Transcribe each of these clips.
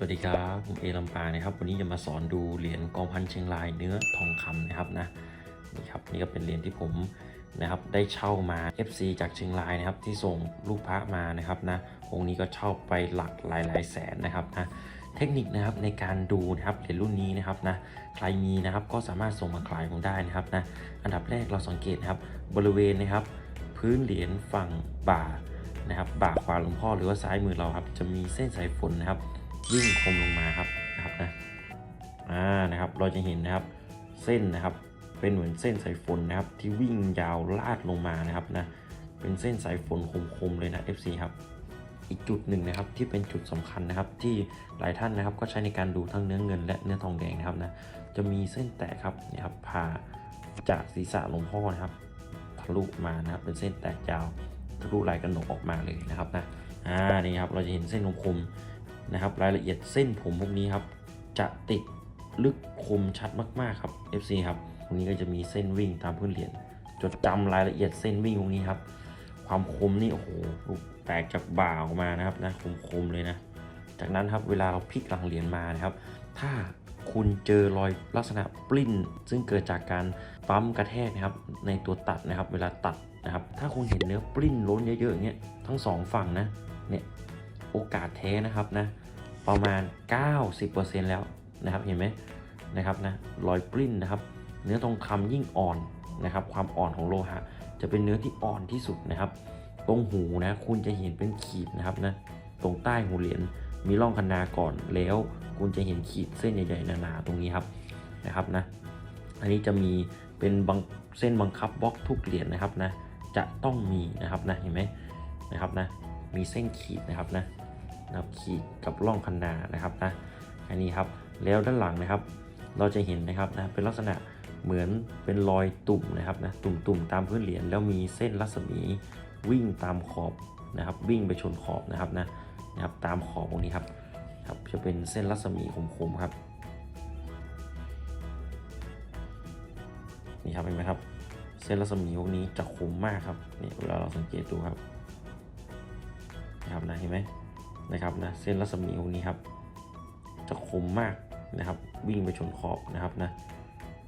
สวัสดีครับผมเอลำปางนะครับวันนี้จะมาสอนดูเหรียญกองพันเชียงรายเนื้อทองคำนะครับนะนี่ครับนี่ก็เป็นเหรียญที่ผมนะครับได้เช่ามา FC จากเชียงรายนะครับที่ส่งลูกพระมานะครับนะองค์นี้ก็เช่าไปหลักหลายหลายแสนนะครับนะเทคนิคนะครับในการดูนะครับเหรียญรุ่นนี้นะครับนะใครมีนะครับก็สามารถส่งมาขายผมได้นะครับนะอันดับแรกเราสังเกตนะครับบริเวณนะครับพื้นเหรียญฝั่งบ่านะครับบ่าขวาหลวงพ่อหรือว่าซ้ายมือเราครับจะมีเส้นสายฝนนะครับ วิ่งคมลงมาครับนะครับนะอ่านะครับเราจะเห็นนะครับเส้นนะครับ เป็นเหมือนเส้นสายฝนนะครับ ที่วิ่งยาวลาดลงมานะครับนะเป็นเส้นสายฝนคมๆเลยนะ FC ครับอีกจุดหนึ่งนะครับที่เป็นจุดสำคัญนะครับ ที่หลายท่านนะครับก็ใช้ในการดูทั้งเนื้อเงินและเนื้อทองแดงนะครับนะจะมีเส้นแตกครับนี่ยครับผ่าจากศีรษะหลวงพ่อนะครับทะลุมานะครับเป็นเส้นแตกยาวทะลุลายกระหนกออกมาเลยนะครับนะอ่านี่ครับเราจะเห็นเส้นคม นะครับ รายละเอียดเส้นผมพวกนี้ครับ จะติดลึกคมชัดมากๆครับ FC ครับตรงนี้ก็จะมีเส้นวิ่งตามพื้นเหรียญจดจำรายละเอียดเส้นวิ่งตรงนี้ครับ ความคมนี่โอ้โหแตกจากบ่าออกมานะครับนะคมๆเลยนะ จากนั้นครับเวลาเราพลิกหลังเหรียญมานะครับ ถ้าคุณเจอรอยลักษณะปลิ้น ซึ่งเกิดจากการปั๊มกระแทกนะครับ ในตัวตัดนะครับ เวลาตัดนะครับ ถ้าคุณเห็นเนื้อปลิ้นล้นเยอะๆอย่างเงี้ยทั้งสองฝั่งนะเนี่ย โอกาสแท้นะครับนะประมาณ 90%แล้วนะครับเห็นไหมนะครับนะรอยปริ้นนะครับ เนื้อทองคำยิ่งอ่อนนะครับ ความอ่อนของโลหะ จะเป็นเนื้อที่อ่อนที่สุดนะครับ ตรงหูนะคุณจะเห็นเป็นขีดนะครับนะตรงใต้หูเหรียญมีร่องคันนาก่อนแล้ว คุณจะเห็นขีดเส้นใหญ่ๆหนาๆตรงนี้ครับนะครับนะอันนี้จะมีเป็นบังเส้นบังคับบล็อกทุกเหรียญนะครับนะจะต้องมีนะครับนะเห็นไหมนะครับนะ มีเส้นขีดนะครับนะนะครับขีดกับร่องคันนานะครับนะอันนี้ครับแล้วด้านหลังนะครับ เราจะเห็นนะครับนะเป็นลักษณะเหมือนเป็นรอยตุ่มนะครับนะตุ่มๆตามพื้นเหรียญแล้วมีเส้นรัศมีวิ่งตามขอบนะครับ วิ่งไปชนขอบนะครับนะนะครับตามขอบตรงนี้ครับครับจะเป็นเส้นรัศมีคมๆครับนี่ครับเห็นไหมครับ เส้นรัศมีพวกนี้จะคมมากครับนี่เวลาเราสังเกตดูครับ นะเห็นไหมนะครับนะเส้นรัศมีพวกนี้ครับ จะคมมากนะครับ วิ่งไปชนขอบนะครับนะ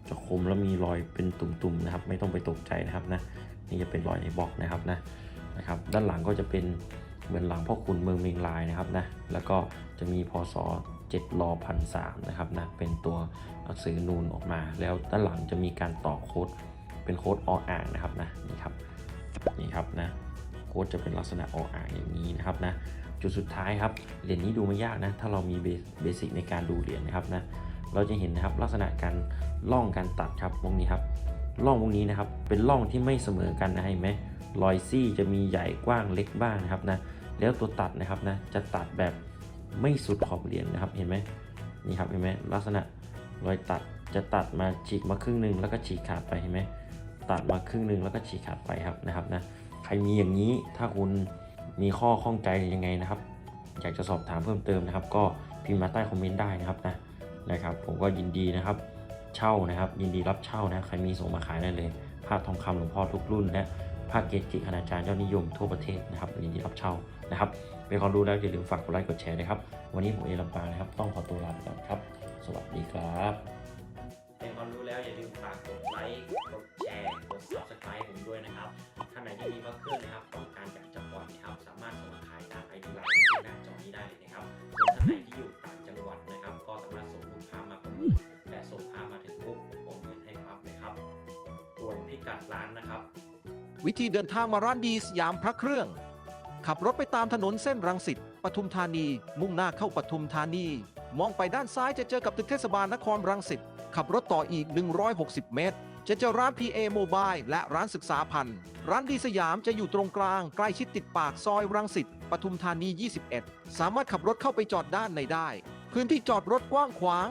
จะคมแล้วมีรอยเป็นตุ่มๆนะครับ ไม่ต้องไปตกใจนะครับนะนี่จะเป็นรอยในบล็อกนะครับนะนะครับ ด้านหลังก็จะเป็นเหมือนหลังพ่อคุณเมืองเมงลายนะครับนะแล้วก็จะมีพศ7รอพันสามนะครับนะเป็นตัวอักษรนูนออกมา แล้วด้านหลังจะมีการต่อโค้ดเป็นโค้ดออ่างนะครับนะนี่ครับนี่ครับนะ โค้ดจะเป็นลักษณะออ่างอย่างนี้นะครับนะจุดสุดท้ายครับเหรียญนี้ดูไม่ยากนะถ้าเรามีเบสิกในการดูเหรียญนะครับนะเราจะเห็นนะครับลักษณะการล่องการตัดครับตรงนี้ครับล่องตรงนี้นะครับเป็นล่องที่ไม่เสมอกันนะเห็นไหมรอยซี่จะมีใหญ่กว้างเล็กบ้างนะครับนะแล้วตัวตัดนะครับนะจะตัดแบบไม่สุดขอบเหรียญนะครับเห็นไหมนี่ครับเห็นไหมลักษณะรอยตัดจะตัดมาฉีกมาครึ่งหนึ่งแล้วก็ฉีกขาดไปเห็นไหมตัดมาครึ่งหนึ่งแล้วก็ฉีกขาดไปครับนะครับนะ รมีอย่างนี้ถ้าคุณมีข้อข้องใจยังไงนะครับ อยากจะสอบถามเพิ่มเติมนะครับ ก็พิมพ์มาใต้คอมเมนต์ได้นะครับนะนะครับ ผมก็ยินดีนะครับ เช่านะครับ ยินดีรับเช่านะใครมีส่งมาขายได้เลยผ้าทองคำหลวงพ่อทุกรุ่น และผ้าเกจิคณาจารย์เจ้านิยมทั่วประเทศนะครับยินดีรับเช่านะครับเป็นความรู้แล้วอย่าลืมฝากกดไลค์กดแชร์นะครับ วันนี้ผมเอลำปานะครับ ต้องขอตัวลาไปก่อนครับ สวัสดีครับเป็นความรู้แล้วอย่าลืมฝากกดไลค์กด ท่านไหนที่มีพระเครื่องนะครับต้องการอยากจะปล่อยนะครับ สามารถส่งขายตามไอดีไลน์ที่หน้าจอนี้ได้เลยนะครับส่วนท่านไหนที่อยู่ต่างจังหวัดนะครับ ก็สามารถส่งลูกค้ามาประมูลและส่งค้ามาถึงปุ๊บผมโอนเงินให้ปั๊บเลยครับส่วนพิกัดร้านนะครับ วิธีเดินทางมาร้านดีสยามพระเครื่อง ขับรถไปตามถนนเส้นรังสิตปทุมธานี มุ่งหน้าเข้าปทุมธานี มองไปด้านซ้ายจะเจอกับตึกเทศบาลนครรังสิตขับรถต่ออีก 160 เมตร จะเจอร้าน PA Mobile และร้านศึกษาพันธ์ร้านดีสยามจะอยู่ตรงกลาง ใกล้ชิดติดปากซอยรังสิตปทุมธานี 21 สามารถขับรถเข้าไปจอดด้านในได้ พื้นที่จอดรถกว้างขวาง